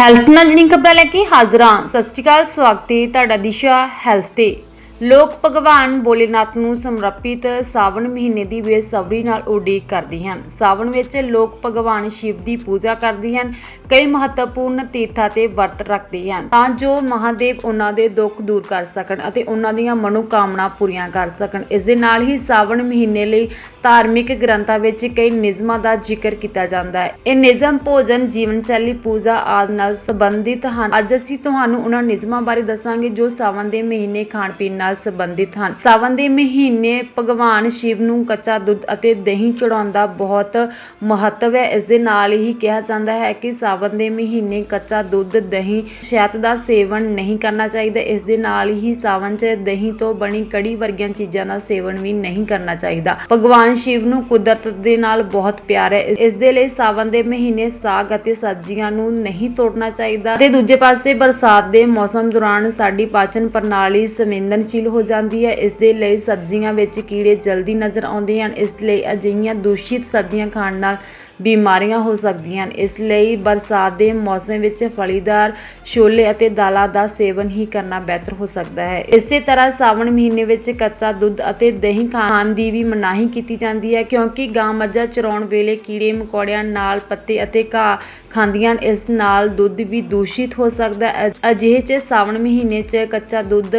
Health ਨਾਲ ਜੁੜੀ ਖਬਰਾਂ ਲੈ ਕੇ ਹਾਜ਼ਰਾਂ ਸਤਿ ਸ਼੍ਰੀ ਅਕਾਲ, ਸਵਾਗਤ ਹੈ ਤੁਹਾਡਾ ਦਿਸ਼ਾ ਹੈਲਥ ਤੇ। ਲੋਕ ਭਗਵਾਨ ਭੋਲੇਨਾਥ ਨੂੰ ਸਮਰਪਿਤ ਸਾਵਣ ਮਹੀਨੇ ਦੀ ਬੇਸਬਰੀ ਨਾਲ ਉਡੀਕ ਕਰਦੇ ਹਨ। ਸਾਵਣ ਵਿੱਚ ਲੋਕ ਭਗਵਾਨ ਸ਼ਿਵ ਦੀ ਪੂਜਾ ਕਰਦੇ ਹਨ, ਕਈ ਮਹੱਤਵਪੂਰਨ ਤੀਰਥਾਂ ਤੇ ਵਰਤ ਰੱਖਦੇ ਹਨ। ਤਾਂ ਜੋ ਮਹਾਦੇਵ ਉਹਨਾਂ ਦੇ ਦੁੱਖ ਦੂਰ ਕਰ ਸਕਣ ਅਤੇ ਉਹਨਾਂ ਦੀਆਂ ਮਨੋਕਾਮਨਾ ਪੂਰੀਆਂ ਕਰ ਸਕਣ। ਇਸ ਦੇ ਨਾਲ ਹੀ ਸਾਵਣ ਮਹੀਨੇ ਲਈ ਧਾਰਮਿਕ ਗ੍ਰੰਥਾਂ ਵਿੱਚ ਕਈ ਨਿਯਮਾਂ ਦਾ ਜ਼ਿਕਰ ਕੀਤਾ ਜਾਂਦਾ ਹੈ। ਇਹ ਨਿਯਮ ਭੋਜਨ, ਜੀਵਨ ਸ਼ੈਲੀ, ਪੂਜਾ ਆਦਿ ਨਾਲ ਸੰਬੰਧਿਤ ਹਨ। ਅੱਜ ਅਸੀਂ ਤੁਹਾਨੂੰ ਉਹਨਾਂ ਨਿਯਮਾਂ ਬਾਰੇ ਦੱਸਾਂਗੇ ਜੋ ਸਾਵਣ ਦੇ ਮਹੀਨੇ ਖਾਣ ਪੀਣ ਨਾਲ ਨਾਲ ਸੰਬੰਧਿਤ ਹਨ। ਸਾਵਣ ਦੇ ਮਹੀਨੇ ਭਗਵਾਨ ਸ਼ਿਵ ਨੂੰ ਕੱਚਾ ਦੁੱਧ ਅਤੇ ਦਹੀਂ ਚੜਾਉਣ ਦਾ ਬਹੁਤ ਮਹੱਤਵ ਹੈ। ਇਸ ਦੇ ਨਾਲ ਹੀ ਕਿਹਾ ਜਾਂਦਾ ਹੈ ਕਿ ਸਾਵਣ ਦੇ ਮਹੀਨੇ ਕੱਚਾ ਦੁੱਧ, ਦਹੀਂ ਸ਼ਹਿਦ ਦਾ ਸੇਵਨ ਨਹੀਂ ਕਰਨਾ ਚਾਹੀਦਾ। ਇਸ ਦੇ ਨਾਲ ਹੀ ਸਾਵਣ 'ਚ ਦਹੀਂ ਤੋਂ ਬਣੀ ਕੜੀ ਵਰਗੀਆਂ ਚੀਜ਼ਾਂ ਦਾ ਸੇਵਨ ਵੀ ਨਹੀਂ ਕਰਨਾ ਚਾਹੀਦਾ। ਭਗਵਾਨ ਸ਼ਿਵ ਨੂੰ ਕੁਦਰਤ ਦੇ ਨਾਲ ਬਹੁਤ ਪਿਆਰ ਹੈ। ਇਸ ਦੇ ਲਈ ਸਾਵਣ ਦੇ ਮਹੀਨੇ ਸਾਗ ਅਤੇ ਸਬਜ਼ੀਆਂ ਨੂੰ ਨਹੀਂ ਤੋੜਨਾ ਚਾਹੀਦਾ। ਤੇ ਦੂਜੇ ਪਾਸੇ ਬਰਸਾਤ ਦੇ ਮੌਸਮ ਦੌਰਾਨ ਸਾਡੀ ਪਾਚਨ ਪ੍ਰਣਾਲੀ ਸੰਵੇਦਨਸ਼ੀਲ ਹੋ ਜਾਂਦੀ ਹੈ। ਇਸ ਦੇ ਲਈ ਸਬਜ਼ੀਆਂ ਵਿੱਚ ਕੀੜੇ ਜਲਦੀ ਨਜ਼ਰ ਆਉਂਦੇ ਹਨ। ਇਸ ਲਈ ਅਜਿਹੀਆਂ ਦੂਸ਼ਿਤ ਸਬਜ਼ੀਆਂ ਖਾਣ ਨਾਲ ਬਿਮਾਰੀਆਂ ਹੋ ਸਕਦੀਆਂ ਹਨ। ਇਸ ਲਈ ਬਰਸਾਤ ਦੇ ਮੌਸਮ ਵਿੱਚ ਫਲੀਦਾਰ ਛੋਲੇ ਅਤੇ ਦਾਲਾਂ ਦਾ ਸੇਵਨ ਹੀ ਕਰਨਾ ਬਿਹਤਰ ਹੋ ਸਕਦਾ ਹੈ। ਇਸੇ ਤਰ੍ਹਾਂ ਸਾਵਣ ਮਹੀਨੇ ਵਿੱਚ ਕੱਚਾ ਦੁੱਧ ਅਤੇ ਦਹੀਂ ਖਾਣ ਦੀ ਵੀ ਮਨਾਹੀ ਕੀਤੀ ਜਾਂਦੀ ਹੈ, ਕਿਉਂਕਿ ਗਾਂ ਮੱਝਾਂ ਚਰਾਉਣ ਵੇਲੇ ਕੀੜੇ ਮਕੌੜਿਆਂ ਨਾਲ ਪੱਤੇ ਅਤੇ ਘਾਹ ਖਾਂਦੀਆਂ ਹਨ। ਇਸ ਨਾਲ ਦੁੱਧ ਵੀ ਦੂਸ਼ਿਤ ਹੋ ਸਕਦਾ ਹੈ। ਅਜਿਹੇ 'ਚ ਸਾਵਣ ਮਹੀਨੇ 'ਚ ਕੱਚਾ ਦੁੱਧ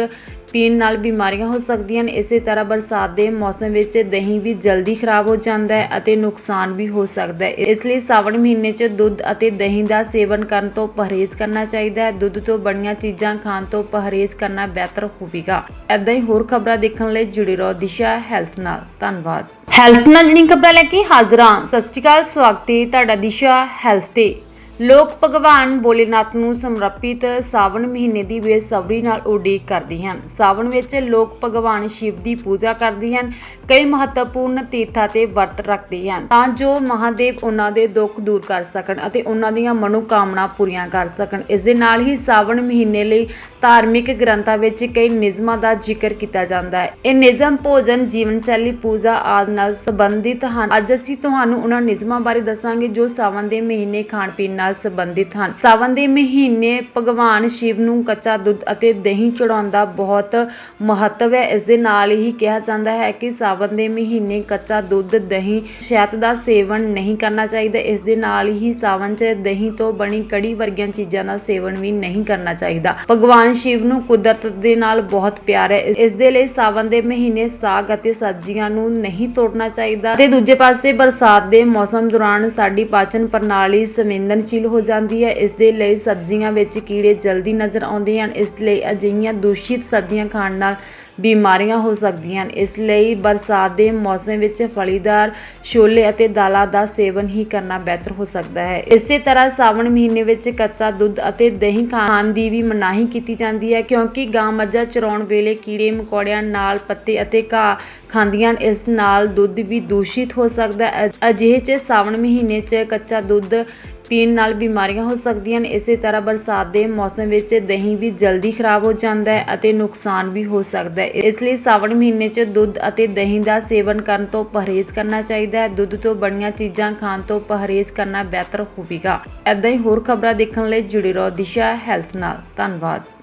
ਪੀਣ ਨਾਲ ਬਿਮਾਰੀਆਂ ਹੋ ਸਕਦੀਆਂ ਹਨ ਇਸੇ ਤਰ੍ਹਾਂ ਬਰਸਾਤ ਦੇ ਮੌਸਮ ਵਿੱਚ ਦਹੀਂ ਵੀ ਜਲਦੀ ਖਰਾਬ ਹੋ ਜਾਂਦਾ ਹੈ ਅਤੇ ਨੁਕਸਾਨ ਵੀ ਹੋ ਸਕਦਾ ਹੈ। ਇਸ ਲਈ ਸਾਵਣ ਮਹੀਨੇ 'ਚ ਦੁੱਧ ਅਤੇ ਦਹੀਂ ਦਾ ਸੇਵਨ ਕਰਨ ਤੋਂ ਪਰਹੇਜ਼ ਕਰਨਾ ਚਾਹੀਦਾ ਹੈ। ਦੁੱਧ ਤੋਂ ਬਣੀਆਂ ਚੀਜ਼ਾਂ ਖਾਣ ਤੋਂ ਪਰਹੇਜ਼ ਕਰਨਾ ਬਿਹਤਰ ਹੋਵੇਗਾ। ਐਦਾਂ ਹੀ ਹੋਰ ਖਬਰਾਂ ਦੇਖਣ ਲਈ ਜੁੜੇ ਰਹੋ ਦਿਸ਼ਾ ਹੈਲਥ ਨਾਲ। ਧੰਨਵਾਦ। ਹੈਲਥ ਨਾਲ ਜੁੜੀ ਖਬਰਾਂ ਲੈ ਕੇ ਹਾਜ਼ਰਾਂ ਸਤਿ ਸ਼੍ਰੀ ਅਕਾਲ, ਸਵਾਗਤ ਹੈ ਤੁਹਾਡਾ ਦਿਸ਼ਾ ਹੈਲਥ ਤੇ। ਲੋਕ ਭਗਵਾਨ ਭੋਲੇਨਾਥ ਨੂੰ ਸਮਰਪਿਤ ਸਾਵਣ ਮਹੀਨੇ ਦੀ ਬੇਸਬਰੀ ਨਾਲ ਉਡੀਕ ਕਰਦੇ ਹਨ। ਸਾਵਣ ਵਿੱਚ ਲੋਕ ਭਗਵਾਨ ਸ਼ਿਵ ਦੀ ਪੂਜਾ ਕਰਦੇ ਹਨ, ਕਈ ਮਹੱਤਵਪੂਰਨ ਤੀਰਥਾਂ ਤੇ ਵਰਤ ਰੱਖਦੇ ਹਨ। ਤਾਂ ਜੋ ਮਹਾਦੇਵ ਉਹਨਾਂ ਦੇ ਦੁੱਖ ਦੂਰ ਕਰ ਸਕਣ ਅਤੇ ਉਹਨਾਂ ਦੀਆਂ ਮਨੋਕਾਮਨਾ ਪੂਰੀਆਂ ਕਰ ਸਕਣ। ਇਸ ਦੇ ਨਾਲ ਹੀ ਸਾਵਣ ਮਹੀਨੇ ਲਈ ਧਾਰਮਿਕ ਗ੍ਰੰਥਾਂ ਵਿੱਚ ਕਈ ਨਿਯਮਾਂ ਦਾ ਜ਼ਿਕਰ ਕੀਤਾ ਜਾਂਦਾ ਹੈ। ਇਹ ਨਿਯਮ ਭੋਜਨ, ਜੀਵਨ ਸ਼ੈਲੀ, ਪੂਜਾ ਆਦਿ ਨਾਲ ਸੰਬੰਧਿਤ ਹਨ। ਅੱਜ ਅਸੀਂ ਤੁਹਾਨੂੰ ਉਹਨਾਂ ਨਿਯਮਾਂ ਬਾਰੇ ਦੱਸਾਂਗੇ ਜੋ ਸਾਵਣ ਦੇ ਮਹੀਨੇ ਖਾਣ ਪੀਣ ਨਾਲ ਸੰਬੰਧਿਤ ਹਨ। ਸਾਵਣ ਦੇ ਮਹੀਨੇ ਭਗਵਾਨ ਸ਼ਿਵ ਨੂੰ ਕੱਚਾ ਦੁੱਧ ਅਤੇ ਦਹੀਂ ਚੜਾਉਣ ਦਾ ਬਹੁਤ ਮਹੱਤਵ ਹੈ। ਇਸ ਦੇ ਨਾਲ ਹੀ ਕਿਹਾ ਜਾਂਦਾ ਹੈ ਕਿ ਸਾਵਨ ਦੇ ਮਹੀਨੇ ਕੱਚਾ ਦੁੱਧ, ਦਹੀਂ ਸ਼ਹਿਦ ਦਾ ਸੇਵਨ ਨਹੀਂ ਕਰਨਾ ਚਾਹੀਦਾ। ਇਸ ਦੇ ਨਾਲ ਹੀ ਸਾਵਣ 'ਚ ਦਹੀਂ ਤੋਂ ਬਣੀ ਕੜੀ ਵਰਗੀਆਂ ਚੀਜ਼ਾਂ ਦਾ ਸੇਵਨ ਵੀ ਨਹੀਂ ਕਰਨਾ ਚਾਹੀਦਾ। ਭਗਵਾਨ ਸ਼ਿਵ ਨੂੰ ਕੁਦਰਤ ਦੇ ਨਾਲ ਬਹੁਤ ਪਿਆਰ ਹੈ। ਇਸ ਦੇ ਲਈ ਸਾਵਨ ਦੇ ਮਹੀਨੇ ਸਾਗ ਅਤੇ ਸਬਜ਼ੀਆਂ ਨੂੰ ਨਹੀਂ ਤੋੜਨਾ ਚਾਹੀਦਾ। ਤੇ ਦੂਜੇ ਪਾਸੇ ਬਰਸਾਤ ਦੇ ਮੌਸਮ ਦੌਰਾਨ ਸਾਡੀ ਪਾਚਨ ਪ੍ਰਣਾਲੀ ਸੰਵੇਦਨਸ਼ੀਲ ਹੋ ਜਾਂਦੀ ਹੈ। ਇਸ ਦੇ ਲਈ ਸਬਜ਼ੀਆਂ ਵਿੱਚ ਕੀੜੇ ਜਲਦੀ ਨਜ਼ਰ ਆਉਂਦੇ ਹਨ। ਇਸ ਲਈ ਅਜਿਹੀਆਂ ਦੂਸ਼ਿਤ ਸਬਜ਼ੀਆਂ ਖਾਣ ਨਾਲ ਬਿਮਾਰੀਆਂ ਹੋ ਸਕਦੀਆਂ ਹਨ। ਇਸ ਲਈ ਬਰਸਾਤ ਦੇ ਮੌਸਮ ਵਿੱਚ ਫਲੀਦਾਰ ਛੋਲੇ ਅਤੇ ਦਾਲਾਂ ਦਾ ਸੇਵਨ ਹੀ ਕਰਨਾ ਬਿਹਤਰ ਹੋ ਸਕਦਾ ਹੈ। ਇਸੇ ਤਰ੍ਹਾਂ ਸਾਵਣ ਮਹੀਨੇ ਵਿੱਚ ਕੱਚਾ ਦੁੱਧ ਅਤੇ ਦਹੀਂ ਖਾਣ ਦੀ ਵੀ ਮਨਾਹੀ ਕੀਤੀ ਜਾਂਦੀ ਹੈ ਕਿਉਂਕਿ ਗਾਂ ਮੱਝਾਂ ਚਰਾਉਣ ਵੇਲੇ ਕੀੜੇ ਮਕੌੜਿਆਂ ਨਾਲ ਪੱਤੇ ਅਤੇ ਘਾਹ ਖਾਂਦੀਆਂ ਹਨ। ਇਸ ਨਾਲ ਦੁੱਧ ਵੀ ਦੂਸ਼ਿਤ ਹੋ ਸਕਦਾ ਹੈ। ਅਜਿਹੇ 'ਚ ਸਾਵਣ ਮਹੀਨੇ 'ਚ ਕੱਚਾ ਦੁੱਧ ਪੀਣ ਨਾਲ ਬਿਮਾਰੀਆਂ ਹੋ ਸਕਦੀਆਂ ਹਨ ਇਸੇ ਤਰ੍ਹਾਂ ਬਰਸਾਤ ਦੇ ਮੌਸਮ ਵਿੱਚ ਦਹੀਂ ਵੀ ਜਲਦੀ ਖਰਾਬ ਹੋ ਜਾਂਦਾ ਹੈ ਅਤੇ ਨੁਕਸਾਨ ਵੀ ਹੋ ਸਕਦਾ ਹੈ। ਇਸ ਲਈ ਸਾਵਣ ਮਹੀਨੇ 'ਚ ਦੁੱਧ ਅਤੇ ਦਹੀਂ ਦਾ ਸੇਵਨ ਕਰਨ ਤੋਂ ਪਰਹੇਜ਼ ਕਰਨਾ ਚਾਹੀਦਾ ਹੈ। ਦੁੱਧ ਤੋਂ ਬਣੀਆਂ ਚੀਜ਼ਾਂ ਖਾਣ ਤੋਂ ਪਰਹੇਜ਼ ਕਰਨਾ ਬਿਹਤਰ ਹੋਵੇਗਾ। ਐਦਾਂ ਹੀ ਹੋਰ ਖਬਰਾਂ ਦੇਖਣ ਲਈ ਜੁੜੇ ਰਹੋ ਦਿਸ਼ਾ ਹੈਲਥ ਨਾਲ। ਧੰਨਵਾਦ।